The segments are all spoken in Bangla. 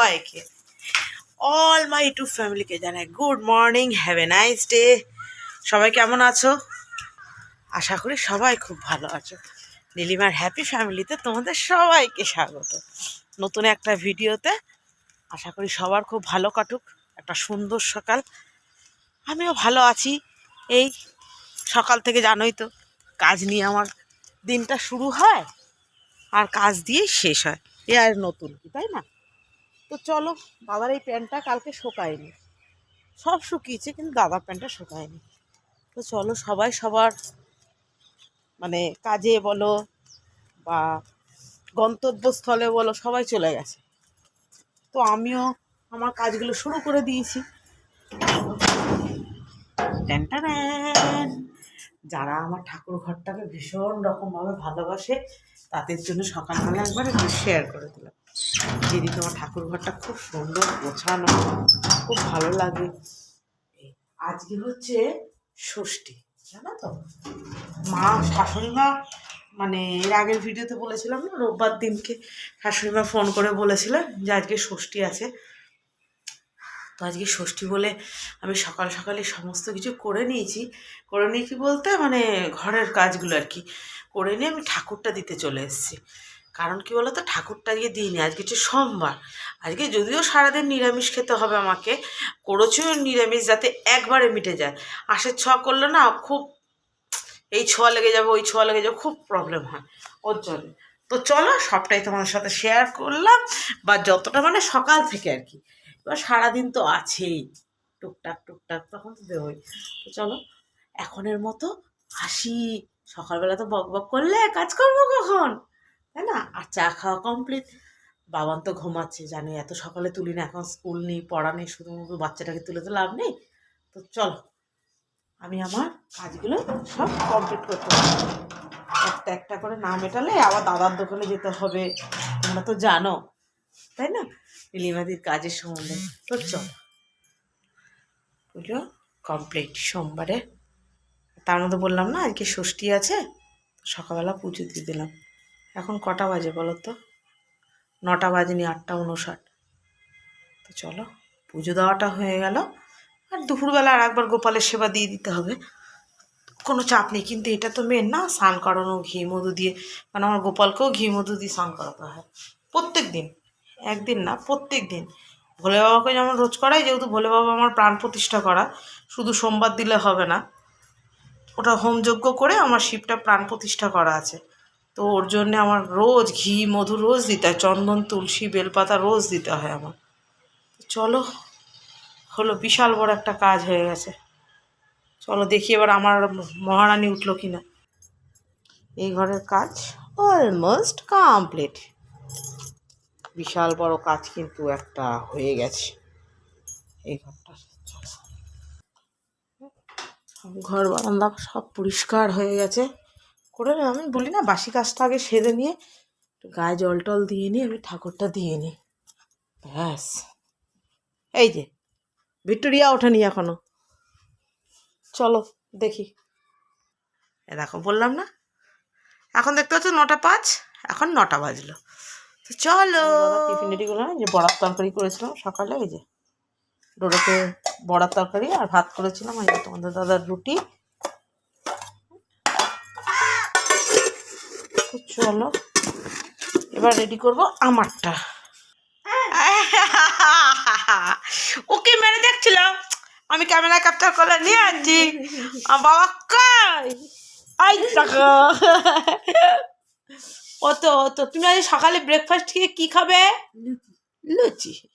সবাইকে। অল মাই ইউটিউব ফ্যামিলিকে জানাই good morning have a nice day সবাই কেমন আছো? আশা করি সবাই খুব ভালো আছো। নীলিমার হ্যাপি ফ্যামিলিতে তোমাদের সবাইকে স্বাগত। নতুন একটা ভিডিওতে আশা করি সবার খুব ভালো কাটুক। একটা সুন্দর সকাল। আমিও ভালো আছি। এই সকাল থেকে জানোই তো, কাজ নিয়ে আমার দিনটা শুরু হয় আর কাজ দিয়েই শেষ হয়। এ আর নতুন কি, তাই না? তো চলো, দাদার এই প্যান্টটা কালকে শোকায়নি। সব শুকিয়েছে, কিন্তু দাদার প্যান্টটা শোকায়নি। তো চলো, সবাই সবার মানে কাজে বলো বা গন্তব্যস্থলে বলো, সবাই চলে গেছে। তো আমিও আমার কাজগুলো শুরু করে দিয়েছি। যারা আমার ঠাকুর ঘরটাকে ভীষণ রকমভাবে ভালোবাসে, তাদের জন্য সকালবেলা একবার শেয়ার করে দিলাম। দিদি তোমার ঠাকুর ঘরটা খুব সুন্দর গোছানো, খুব ভালো লাগে। আজকে হচ্ছে ষষ্ঠী, জানো তো? মা শাশুড়ি মা মানে এর আগের ভিডিওতে বলেছিলাম না, রোববার দিনকে শাশুড়ি মা ফোন করে বলেছিলেন যে আজকে ষষ্ঠী আছে। তো আজকে ষষ্ঠী বলে আমি সকাল সকালে সমস্ত কিছু করে নিয়েছি। করে নিয়েছি বলতে মানে ঘরের কাজগুলো আর কি। করে নিয়ে আমি ঠাকুরটা দিতে চলে এসেছি। কারণ কি বলতো? ঠাকুরটা আজকে দিইনি। আজকে হচ্ছে সোমবার। আজকে যদিও সারাদিন নিরামিষ খেতে হবে আমাকে করেছিও নিরামিষ যাতে একবারে মিটে যায়। আশের ছ করলে না খুব এই ছোঁয়া লেগে যাবে, ওই ছোঁয়া লেগে যাবে, খুব প্রবলেম হয় ওর জন্য। তো চলো, সবটাই তোমাদের সাথে শেয়ার করলাম, বা যতটা মানে সকাল থেকে আর কি। এবার সারাদিন তো আছেই। টুকটাক টুকটাক তখন তো দেবই। তো চলো, এখনের মতো আসি। সকালবেলা তো বক বক করলে, কাজ করব কখন? তাই না? আর চা খাওয়া কমপ্লিট বাবান তো ঘুমাচ্ছে জানি এত সকালে তুলি না, এখন স্কুল নেই, পড়া নেই, শুধুমাত্র বাচ্চাটাকে তুলে তো লাভ নেই। তো চলো, আমি আমার কাজগুলো সব কমপ্লিট করতে একটা একটা করে না মেটালে আবার দাদার দোকানে যেতে হবে, তোমরা তো জানো, তাই না? নীলিমাদির কাজের সম্বন্ধে। তো চলো পুজো কমপ্লিট সোমবারে, তার মধ্যে বললাম না, আজকে ষষ্ঠী আছে, সকালবেলা পুজো দিয়ে দিলাম। এখন কটা বাজে বলো তো? নটা বাজেনি, আটটা উনষাট তো চলো, পুজো দেওয়াটা হয়ে গেল। আর দুপুরবেলা আর একবার গোপালের সেবা দিয়ে দিতে হবে। কোনো চাপ নেই, কিন্তু এটা তো মেন না, স্নান করানো, ঘি, মধু দিয়ে। কারণ আমার গোপালকেও ঘি, মধু দিয়ে স্নান করাতে হয়। প্রত্যেক দিন, একদিন না, প্রত্যেক দিন। ভোলে বাবাকে যেমন রোজ করাই, যেহেতু ভোলে বাবা আমার প্রাণ প্রতিষ্ঠা করা, শুধু সোমবার দিলে হবে না। ওটা হোমযজ্ঞ করে আমার শিবটা প্রাণ প্রতিষ্ঠা করা আছে। তো ওর জন্যে আমার রোজ ঘি, মধু রোজ দিতে হয়, চন্দন, তুলসী, বেলপাতা রোজ দিতে হয় আমার। চলো, হলো বিশাল বড় একটা কাজ হয়ে গেছে। চলো দেখি এবার আমার মহারানী উঠল কি না এই ঘরের কাজ অলমোস্ট কমপ্লিট বিশাল বড় কাজ কিন্তু একটা হয়ে গেছে। এই ঘরটা। ঘর, বারান্দা সব পরিষ্কার হয়ে গেছে। করে আমি বলি না, বাসি কাজটা আগে সেরে নিয়ে গায়ে জল টল দিয়ে নিয়ে আমি ঠাকুরটা দিয়ে নিই। ব্যাস। এই যে, ভিক্টোরিয়া ওঠেনি এখনও। চলো, দেখি। দেখো, বললাম না? এখন দেখতে পাচ্ছ নটা পাঁচ, এখন নটা বাজলো। তো চলো। টিফিন রেডি যে বড়ার তরকারি করেছিলাম সকালে, এই যে। ডোডোকে বড়ার তরকারি আর ভাত করেছিলাম তোমাদের দাদার রুটি। চলো এবার রেডি করব আমারটা। ওকে মেরে দেখছিল আমি ক্যামেরা ক্যাপচার করে নিয়ে আনছি আমার বাবা কই? আই দেখো ও তো ও তো তুমি আজ সকালে ব্রেকফাস্ট খেয়ে কি খাবে? লুচি।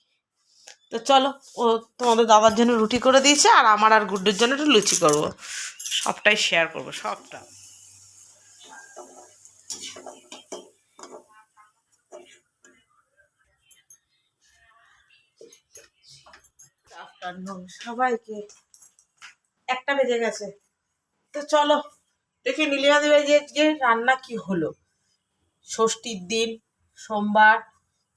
তো চলো ও তোমাদের দাদার জন্য রুটি করে দিয়েছে আর আমার আর গুড্ডুর জন্য একটু লুচি করব। সবটাই শেয়ার করব সবটা। সবাইকে। একটা বেজে গেছে। তো চলো, দেখি নীলিমা দেবে যে যে রান্না কি হলো। ষষ্ঠীর দিন, সোমবার,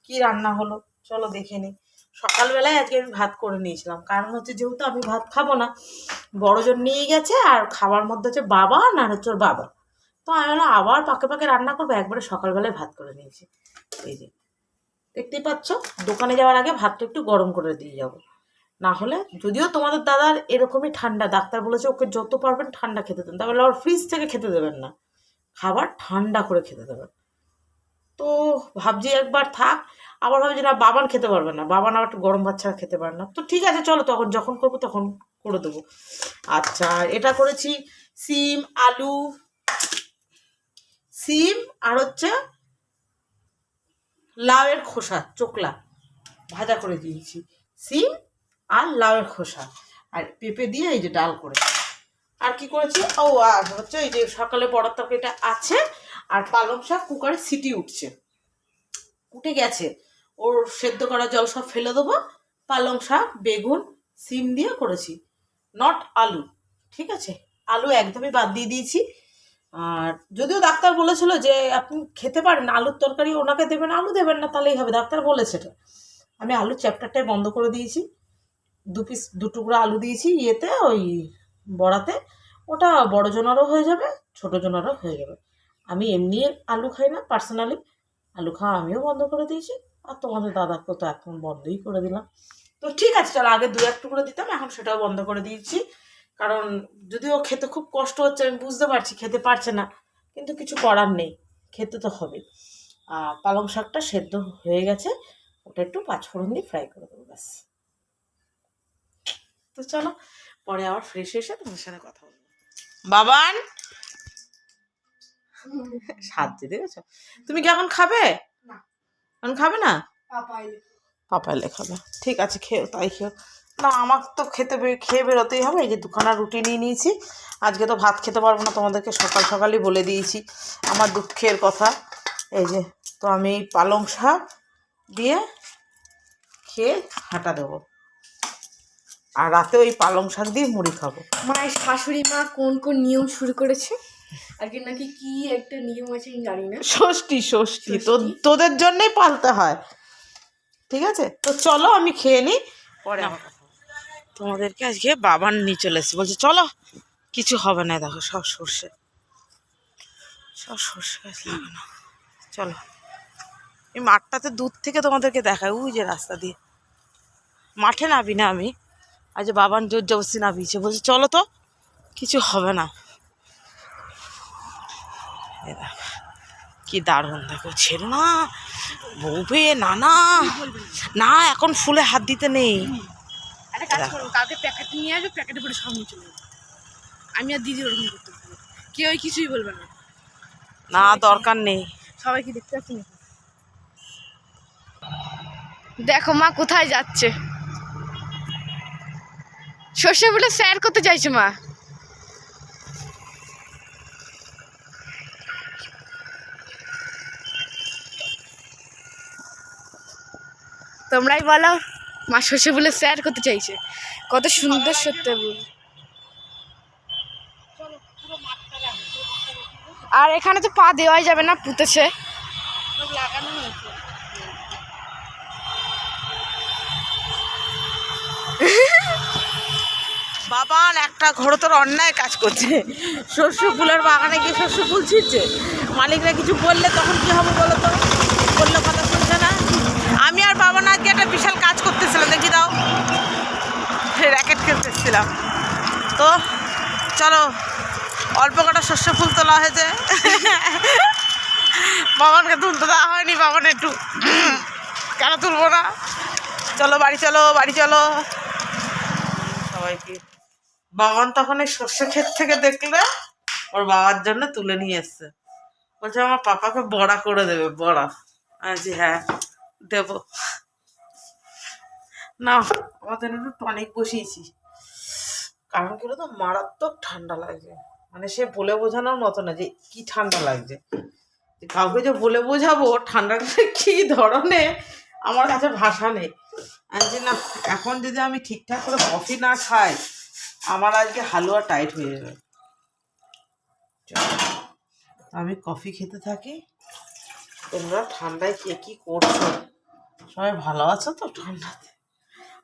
কি রান্না হলো? চলো দেখে নিই সকালবেলায় আজকে আমি ভাত করে নিয়েছিলাম। কারণ হচ্ছে যেহেতু আমি ভাত খাব না, বড়জন নিয়ে গেছে আর খাবার মধ্যে হচ্ছে বাবা আর হচ্ছে ওর বাবা। তো আমি বললাম, আবার পাকে পাকে রান্না করব, একবারে সকালবেলায় ভাত করে নিয়েছি। এই যে, দেখতেই পাচ্ছ, দোকানে যাওয়ার আগে ভাতটা একটু গরম করে দিয়ে যাব। না হলে, যদিও তোমাদের দাদার এরকমই ঠান্ডা, ডাক্তার বলেছে ওকে যত পারবেন ঠান্ডা খেতে দেন, তাহলে আবার ফ্রিজ থেকে খেতে দেবেন না। খাবার ঠান্ডা করে খেতে দেবেন। তো ভাবছি একবার থাক, আবার ভাবছি না, বাবান খেতে পারবে না, বাবান আবার একটু গরম ভাত ছাড়া খেতে পারে না। তো ঠিক আছে, চলো তখন যখন করব তখন করে দেবো। আচ্ছা এটা করেছি, সিম, আলু সিম আর হচ্ছে লাউয়ের খোসা, চোকলা ভাজা করে দিয়েছি। সিম আর লাউয়ের খোসা আর পেঁপে দিয়ে এই যে ডাল করে আর কি করেছি? ও, আর হচ্ছে এই যে সকালে বড়ার তরকারিটা আছে আর পালং শাক কুকারে সিটি উঠছে। উঠে গেছে। ওর সেদ্ধ করা জল সব ফেলে দেবো। পালং শাক, বেগুন, সিম দিয়ে করেছি। নট আলু, ঠিক আছে? আলু একদমই বাদ দিয়ে দিয়েছি। আর যদিও ডাক্তার বলেছিল যে আপনি খেতে পারেন আলুর তরকারি ওনাকে দেবেন, আলু দেবেন না, তাহলেই হবে। ডাক্তার বলেছে আমি আলুর চ্যাপ্টারটাই বন্ধ করে দিয়েছি। দু পিস দু টুকরো আলু দিয়েছি ইয়েতে, ওই বড়াতে। ওটা বড় জনারও হয়ে যাবে, ছোটো জনারও হয়ে যাবে। আমি এমনি আলু খাই না পার্সোনালি আলু খাওয়া আমিও বন্ধ করে দিয়েছি। আর তোমাদের দাদাকেও তো এখন বন্ধই করে দিলাম। তো ঠিক আছে, চলো আগে দু এক টুকরো দিতাম, এখন সেটাও বন্ধ করে দিয়েছি। কারণ যদিও খেতে খুব কষ্ট হচ্ছে আমি বুঝতে পারছি খেতে পারছে না কিন্তু কিছু করার নেই খেতে তো হবে। আর পালং শাকটা সেদ্ধ হয়ে গেছে ওটা একটু পাঁচফোড়ন দিয়ে ফ্রাই করে দেবো ব্যাস। তো চলো পরে আবার ফ্রেশ এসে তোমার সাথে কথা বলব। বাবান! সাজছে দেখেছ তুমি কি এখন খাবে? না। এখন খাবে না? পাপাই। পাপাইলে খাবে ঠিক আছে খেও তাই খেও না আমার তো খেতে খেয়ে বেরোতেই হবে। এই যে দুখানা রুটি নিয়ে নিয়েছি। আজকে তো ভাত খেতে পারব না তোমাদেরকে সকাল সকালই বলে দিয়েছি। আমার দুঃখের কথা। এই যে তো আমি পালং শাক দিয়ে খেয়ে হাঁটা দেবো। আর রাতে ওই পালং শাক দিয়ে মুড়ি খাব। মায়ের শাশুড়ি মা কোন কোন নিয়ম শুরু করেছে? আজকে নাকি কি একটা নিয়ম আছে আমি জানি না। ষষ্ঠী ষষ্ঠী। তো তোদের জন্যই পালতে হয়। ঠিক আছে? তো চলো আমি খেয়ে নিই পরে। তোমাদেরকে আজকে বাবার নিয়ে চলে এসেছি। বলছে, চলো, কিছু হবে না, দেখো, সব সর্ষে। সব সর্ষে গাছ লাগানো। চলো। এই মাঠটাতে দূর থেকে তোমাদেরকে দেখায় ওই যে রাস্তা দিয়ে। মাঠে নাবি না আমি। আজ বাবান জোর জবস্তি নাবিয়েছে বলছে, চলো তো, কিছু হবে না। কি দারুণ। দেখো ছেড়ো না বউবে না না না, এখন ফুলে হাত দিতে নেই। একটা কাজ করব কালকে প্যাকেট নিয়ে আসবে প্যাকেটে করে সব নিয়ে চলে যাব। আমি আর দিদি ওরকম করতে পারব কেউ কিছুই বলবে না। না দরকার নেই। সবাই কি দেখতে পাচ্ছি? দেখো মা কোথায় যাচ্ছে। সর্ষে বলে স্যার করতে চাইছে মা। তোমরাই বলো। মা শস্য বলে স্যার করতে চাইছে। কত সুন্দর সত্য বল। আর এখানে তো পা দেওয়াই যাবে না, পুঁতেছে। বাবান একটা ঘোরতর অন্যায় কাজ করছে। শস্য ফুলের বাগানে গিয়ে শস্য ফুল ছিঁড়ছে। মালিকরা কিছু বললে তখন কি হবে বলো তো? বললে আজকে একটা বিশাল কাজ করতেছিলাম, দেখি দাও। র্যাকেট খেলতেছিলাম। তো চলো, অল্প কটা শস্য ফুল তোলা হয়েছে। বাবানকে তুলতে দেওয়া হয়নি, বাবান একটু কেন তুলবো না। চলো, বাড়ি চলো বাড়ি চলো। সবাইকে। বাবান তখন এই সর্ষে ক্ষেত থেকে দেখলে ওর বাবার জন্য তুলে নিয়ে এসছে। বলছে, আমার পাপাকে বড়া করে দেবে, বড়া। বলছি হ্যাঁ দেবো। না আমাদের একটু টনিক বসিয়েছি। কারণ কি তো মারাত্মক ঠান্ডা লাগছে। মানে সে বলে বোঝানোর মতো না যে কি ঠান্ডা লাগছে। যে কাউকে যে বলে বোঝাবো ঠান্ডাটা কি ধরনের আমার কাছে ভাষা নেই। আমি বলছি, না এখন যদি আমি ঠিকঠাক করে কফি না খাই আমার আজকে হালুয়া টাইট হয়ে যাবে। আমি কফি খেতে থাকি। তোমরা ঠান্ডায় কে কি করছ? সবাই ভালো আছো তো ঠান্ডাতে?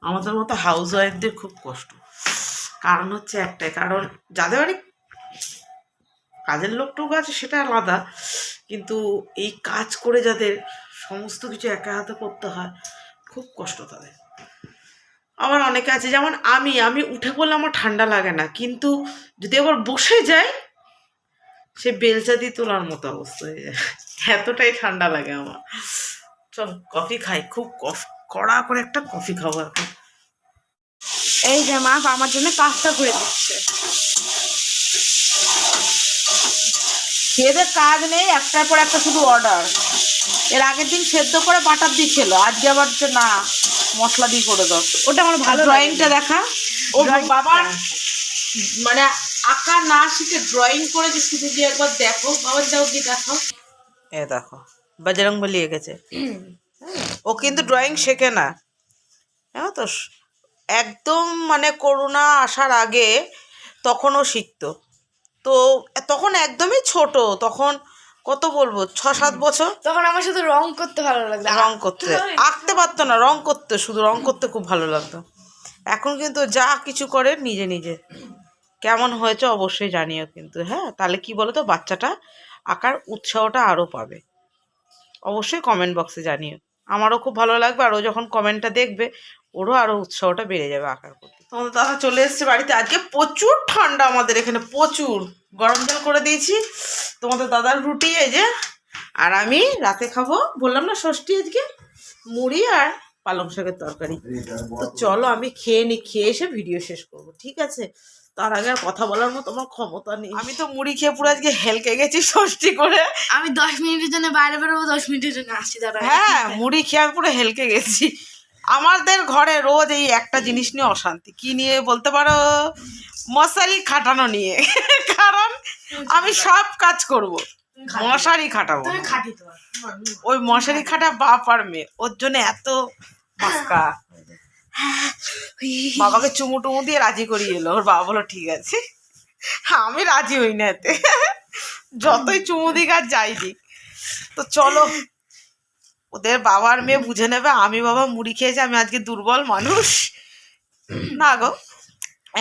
আমাদের মতো হাউস ওয়াইফদের খুব কষ্ট। কারণ হচ্ছে একটাই, কারণ যাদের বাড়ি কাজের লোকটুকু আছে সেটা আলাদা, কিন্তু এই কাজ করে যাদের সমস্ত কিছু একা হাতে করতে হয়, খুব কষ্ট তাদের। আবার অনেকে আছে, যেমন আমি আমি উঠে পড়লে আমার ঠান্ডা লাগে না, কিন্তু যদি আবার বসে যাই, সে বেলচা দিয়ে তোলার মতো অবস্থা হয়ে যায়। এতটাই ঠান্ডা লাগে আমার। চল, কফি খাই, খুব কফ কড়া করে একটা কফি খাব এখন। এই যে মা আমার জন্য কাজটা করে দিচ্ছে। খেয়ে কাজ নেই একটার পর একটা শুধু অর্ডার এর আগের দিন সেদ্ধ করে বাটার দিয়ে খেলো আজকে আবার যে না মশলা দিয়ে করে দাও। ওটা আমার ভালো ড্রয়িংটা দেখা। ও বাবার মানে আঁকা না শিখে ড্রয়িং করে যে শুধু দিয়ে একবার দেখো। বাবার যাও গিয়ে দেখো এ দেখো বাজরং বলি এঁকেছে ও কিন্তু ড্রয়িং শেখে না। হ্যাঁ তো একদম মানে করোনা আসার আগে তখন ও শিখতো। তো তখন একদমই ছোট তখন কত বলব ছ সাত বছর? তখন আমার শুধু রং করতে ভালো লাগতো। রং করতে। আঁকতে পারতো না রং করতে শুধু রং করতে খুব ভালো লাগতো। এখন কিন্তু যা কিছু করে নিজে নিজে। কেমন হয়েছে অবশ্যই জানিও কিন্তু হ্যাঁ? তাহলে কি বলো তো বাচ্চাটা আঁকার উৎসাহটা আরও পাবে। অবশ্যই কমেন্ট বক্সে জানিও। আমারও খুব ভালো লাগবে, আর ও যখন কমেন্টটা দেখবে, ওরও আরও উৎসাহটা বেড়ে যাবে আঁকার প্রতি তোমাদের দাদা চলে এসছে বাড়িতে আজকে প্রচুর ঠান্ডা আমাদের এখানে, প্রচুর। গরম জল করে দিয়েছি। তোমাদের দাদার রুটি এই যে, আর আমি রাতে খাব, বললাম না ষষ্ঠী আজকে, মুড়ি আর পালং শাকের তরকারি। তো চলো আমি খেয়ে নি, খেয়ে এসে ভিডিও শেষ করব, ঠিক আছে? তার আগে আর কথা বলার মতো আমার ক্ষমতা নেই। আমি তো মুড়ি খেয়ে পুরো আজকে হেলকে গেছি ষষ্ঠী করে। আমি দশ মিনিটের জন্য বাইরে বেরোবো দশ মিনিটের জন্য আসছি দাদা হ্যাঁ মুড়ি খেয়ে আমি পুরো হেলকে গেছি। আমাদের ঘরে রোজ এই একটা জিনিস নিয়ে অশান্তি। কি নিয়ে বলতে পারো? মশারি খাটানো নিয়ে। কারণ আমি সব কাজ করব। মশারি খাটাবো তুমি খাটি তো ওই মশারি খাটা বাপ আর মেয়ে। ওর জন্য এত মাস্কা। বাবাকে চুমু টুমু দিয়ে রাজি করিয়ে এলো। ওর বাবা বলো ঠিক আছে। আমি রাজি হই না এতে। যতই চুমু দিক আর যাই দিক। তো চলো, ওদের বাবার মেয়ে বুঝে নেবে, আমি বাবা মুড়ি খেয়েছি, আমি আজকে দুর্বল মানুষ। না গো,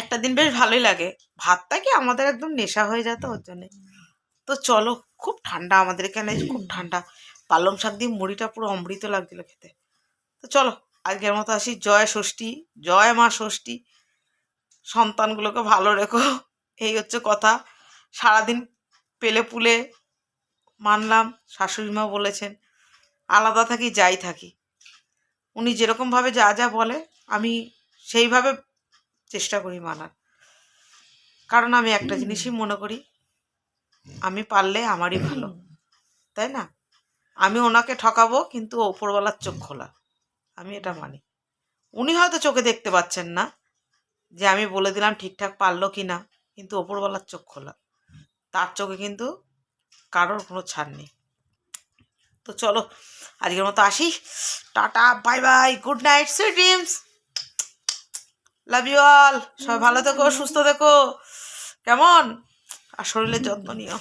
একটা দিন বেশ ভালোই লাগে। ভাতটা কি আমাদের একদম নেশা হয়ে যেত ওর জন্যে। তো চলো, খুব ঠান্ডা আমাদের এখানে, খুব ঠান্ডা। পালং শাক দিয়ে মুড়িটা পুরো অমৃত লাগছিল খেতে। তো চলো আজকের মতো আসি। জয় ষষ্ঠী, জয় মা ষষ্ঠী। সন্তানগুলোকে ভালো রেখো। এই হচ্ছে কথা। সারাদিন পেলে পুলে মানলাম, শাশুড়ি মা বলেছেন, আলাদা থাকি, যাই থাকি। উনি যেরকমভাবে যা যা বলে, আমি সেইভাবে চেষ্টা করি মানার। কারণ আমি একটা জিনিসই মনে করি, আমি পারলে আমারই ভালো। তাই না? আমি ওনাকে ঠকাবো, কিন্তু ওপরওয়ালার চোখ খোলা। আমি এটা মানি। উনি হয়তো চোখে দেখতে পাচ্ছেন না যে আমি বলে দিলাম ঠিকঠাক পারল কি না, কিন্তু ওপরওয়ালার চোখ খোলা। তার চোখে কিন্তু কারোর কোনো ছাড় নেই। তো চলো, আজকের মতো আসি। Tata, bye bye, good night, sweet dreams. Love you all. সবাই ভালো থেকো, সুস্থ থেকো। কেমন? আর শরীরের যত্ন নিও।